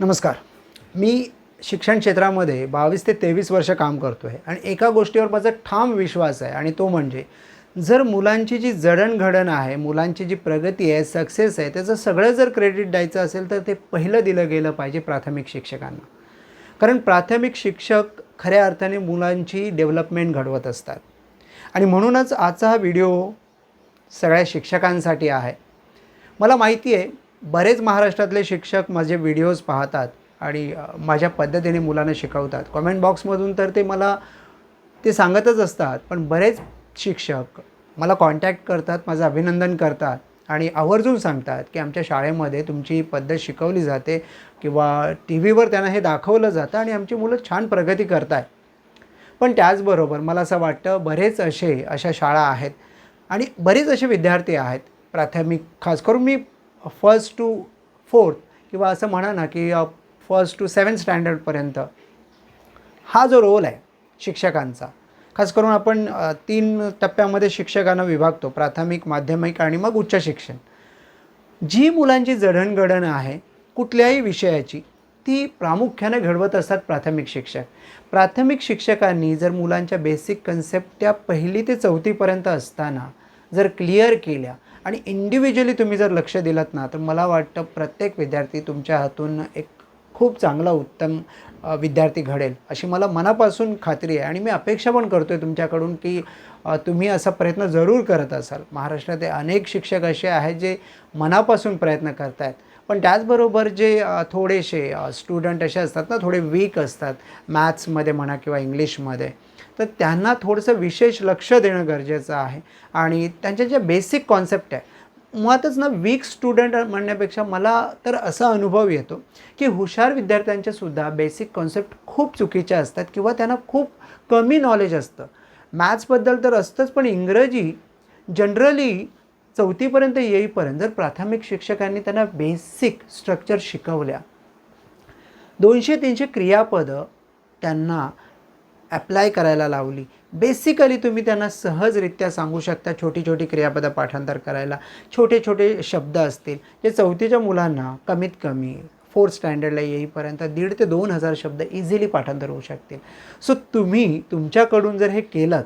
नमस्कार. मी शिक्षण क्षेत्रामध्ये बावीस ते तेवीस वर्ष काम करतो आहे आणि एका गोष्टीवर माझा ठाम विश्वास आहे आणि तो म्हणजे जर मुलांची जी जडणघडण आहे मुलांची जी प्रगती आहे सक्सेस आहे त्याचं सगळं जर क्रेडिट द्यायचं असेल तर ते पहिलं दिलं गेलं पाहिजे प्राथमिक शिक्षकांना. कारण प्राथमिक शिक्षक खऱ्या अर्थाने मुलांची डेव्हलपमेंट घडवत असतात. आणि म्हणूनच आजचा हा व्हिडिओ सगळ्या शिक्षकांसाठी आहे. मला माहिती आहे बरेच महाराष्ट्रातले शिक्षक माझे व्हिडिओज पाहतात आणि माझ्या पद्धतीने मुलांना शिकवतात. कॉमेंट बॉक्समधून तर ते मला ते सांगतच असतात पण बरेच शिक्षक मला कॉन्टॅक्ट करतात माझं अभिनंदन करतात आणि आवर्जून सांगतात की आमच्या शाळेमध्ये तुमची पद्धत शिकवली जाते किंवा टी व्हीवर त्यांना हे दाखवलं जातं आणि आमची मुलं छान प्रगती करत आहेत पण त्याचबरोबर मला असं वाटतं बरेच असे अशा शाळा आहेत आणि बरेच असे विद्यार्थी आहेत प्राथमिक खास करून मी फर्स्ट टू फोर्थ किंवा असं म्हणा ना की फर्स्ट टू सेवन स्टँडर्डपर्यंत हा जो रोल आहे शिक्षकांचा खास करून आपण तीन टप्प्यामध्ये शिक्षकांना विभागतो प्राथमिक माध्यमिक आणि मग उच्च शिक्षण. जी मुलांची जडणघडण आहे कुठल्याही विषयाची ती प्रामुख्याने घडवत असतात प्राथमिक शिक्षक. प्राथमिक शिक्षकांनी जर मुलांच्या बेसिक कन्सेप्ट त्या पहिली ते चौथीपर्यंत असताना जर क्लिअर केल्या आणि इंडिव्हिज्युअली तुम्ही जर लक्ष दिलात ना तर मला वाटतं प्रत्येक विद्यार्थी तुमच्या हातून एक खूप चांगला उत्तम विद्यार्थी घडेल अशी मला मनापासून खात्री आहे. आणि मी अपेक्षा पण करतो आहे तुमच्याकडून की तुम्ही असा प्रयत्न जरूर करत असाल. महाराष्ट्रात अनेक शिक्षक असे आहेत जे मनापासून प्रयत्न करत आहेत पण त्याचबरोबर जे थोडेसे स्टुडंट असे असतात ना थोडे वीक असतात. मॅथ्समध्ये म्हणा किंवा इंग्लिशमध्ये तर त्यांना थोडंसं विशेष लक्ष देणं गरजेचं आहे. आणि त्यांच्या ज्या बेसिक कॉन्सेप्ट आहे मुळातच ना वीक स्टुडंट म्हणण्यापेक्षा मला तर असा अनुभव येतो की हुशार विद्यार्थ्यांच्यासुद्धा बेसिक कॉन्सेप्ट खूप चुकीच्या असतात किंवा त्यांना खूप कमी नॉलेज असतं. मॅथ्सबद्दल तर असतंच पण इंग्रजी जनरली चौथीपर्यंत येईपर्यंत जर प्राथमिक शिक्षकांनी त्यांना बेसिक स्ट्रक्चर शिकवल्या दोनशे तीनशे क्रियापदं त्यांना ॲप्लाय करायला लावली. बेसिकली तुम्ही त्यांना सहजरित्या सांगू शकता छोटी छोटी क्रियापदं पाठांतर करायला. छोटे छोटे शब्द असतील. जे चौथीच्या मुलांना कमीत कमी फोर्थ स्टँडर्डला येईपर्यंत दीड ते दोन हजार शब्द इझिली पाठांतर होऊ शकतील. सो तुम्ही तुमच्याकडून जर हे केलं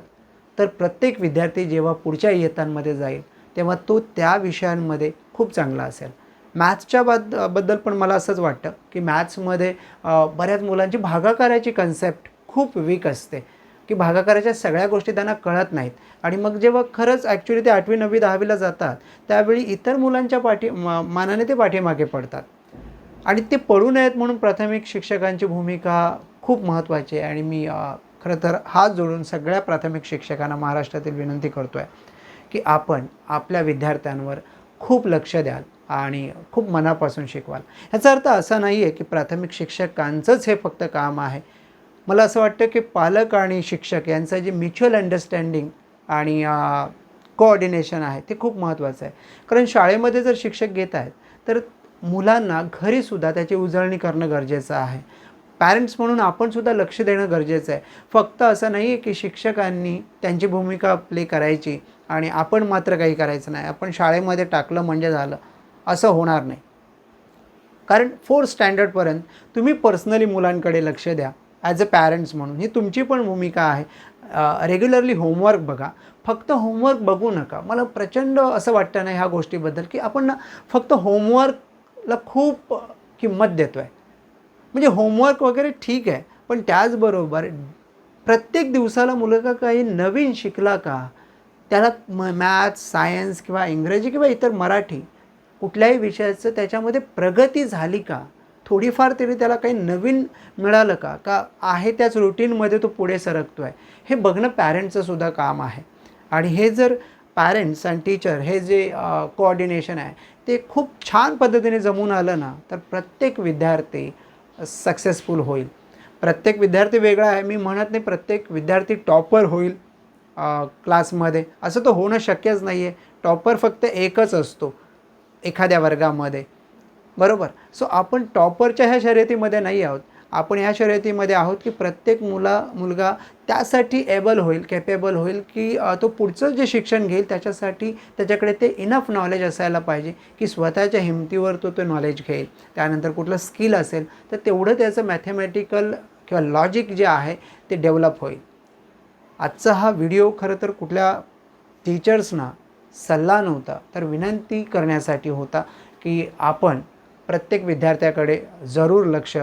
तर प्रत्येक विद्यार्थी जेव्हा पुढच्या इयत्तांमध्ये जाईल तेव्हा तो त्या विषयांमध्ये खूप चांगला असेल. मॅथ्सच्या बदबद्दल पण मला असंच वाटतं की मॅथ्समध्ये बऱ्याच मुलांची भागाकाराची कन्सेप्ट खूप वीक असते. की भागाकाराच्या सगळ्या गोष्टी त्यांना कळत नाहीत. आणि मग जेव्हा खरंच ॲक्च्युली ते आठवी नववी दहावीला जातात त्यावेळी इतर मुलांच्या पाठी मा- मानाने ते पाठीमागे पडतात. आणि ते पडू नयेत म्हणून प्राथमिक शिक्षकांची भूमिका खूप महत्त्वाची आहे. आणि मी खरं तर हात जोडून सगळ्या प्राथमिक शिक्षकांना महाराष्ट्रातील विनंती करतो आहे की आपण आपल्या विद्यार्थ्यांवर खूप लक्ष द्याल आणि खूप मनापासून शिकवाल. ह्याचा अर्थ असा नाही आहे की प्राथमिक शिक्षकांचंच हे फक्त काम आहे. मला असं वाटतं की पालक आणि शिक्षक यांचं जे म्युच्युअल अंडरस्टँडिंग आणि कोऑर्डिनेशन आहे ते खूप महत्त्वाचं आहे. कारण शाळेमध्ये जर शिक्षक घेत आहेत तर मुलांना घरीसुद्धा त्याची उजळणी करणं गरजेचं आहे. पॅरेंट्स म्हणून आपणसुद्धा लक्ष देणं गरजेचं आहे. फक्त असं नाही आहे की शिक्षकांनी त्यांची भूमिका प्ले करायची आणि आपण मात्र काही करायचं नाही. आपण शाळेमध्ये टाकलं म्हणजे झालं. असं होणार नाही. कारण फोर्थ स्टँडर्डपर्यंत तुम्ही पर्सनली मुलांकडे लक्ष द्या. ॲज अ पॅरेंट्स म्हणून. ही तुमची पण भूमिका आहे. रेग्युलरली होमवर्क बघा. फक्त होमवर्क बघू नका. मला प्रचंड असं वाटतं ना ह्या गोष्टीबद्दल की आपण ना फक्त होमवर्कला खूप किंमत देतो आहे म्हणजे होमवर्क वगैरे ठीक आहे. पण त्याचबरोबर प्रत्येक दिवसाला मुलगा काही नवीन शिकला का? त्याला म मॅथ्स सायन्स किंवा इंग्रजी किंवा इतर मराठी कुठल्याही विषयाचं त्याच्यामध्ये प्रगती झाली का? थोडीफार तरी त्याला काही नवीन मिळालं का? का आहे त्याच रुटीनमध्ये तो पुढे सरकतो आहे हे बघणं पॅरेंट्सचंसुद्धा काम आहे. आणि हे जर पॅरेंट्स आणि टीचर हे जे कोऑर्डिनेशन आहे ते खूप छान पद्धतीने जमून आलं ना तर प्रत्येक विद्यार्थी सक्सेसफुल होईल. प्रत्येक विद्यार्थी वेगळा आहे. मी म्हणत नाही प्रत्येक विद्यार्थी टॉपर होईल क्लासमध्ये असं तर होणं शक्यच नाही आहे टॉपर फक्त एकच असतो एखाद्या वर्गामध्ये. बरोबर. सो आपण टॉपरच्या ह्या शर्यतीमध्ये नाही आहोत. आपण ह्या शर्यतीमध्ये आहोत की प्रत्येक मुला मुलगा त्यासाठी एबल होईल कॅपेबल होईल की तो पुढचं जे शिक्षण घेईल त्याच्यासाठी त्याच्याकडे ते इनफ नॉलेज असायला पाहिजे की स्वतःच्या हिमतीवर तो ते नॉलेज घेईल. त्यानंतर कुठलं स्किल असेल तर तेवढं त्याचं मॅथमॅटिकल किंवा लॉजिक जे आहे ते डेव्हलप होईल. आजचा हा व्हिडिओ खरं तर कुठल्या टीचर्सना सल्ला नव्हता तर विनंती करण्यासाठी होता की आपण प्रत्येक विद्यार्थ्याकडे जरूर लक्ष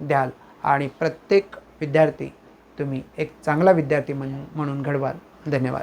द्याल आणि प्रत्येक विद्यार्थी तुम्ही एक चांगला विद्यार्थी म्हणून म्हणून घडवाल. धन्यवाद.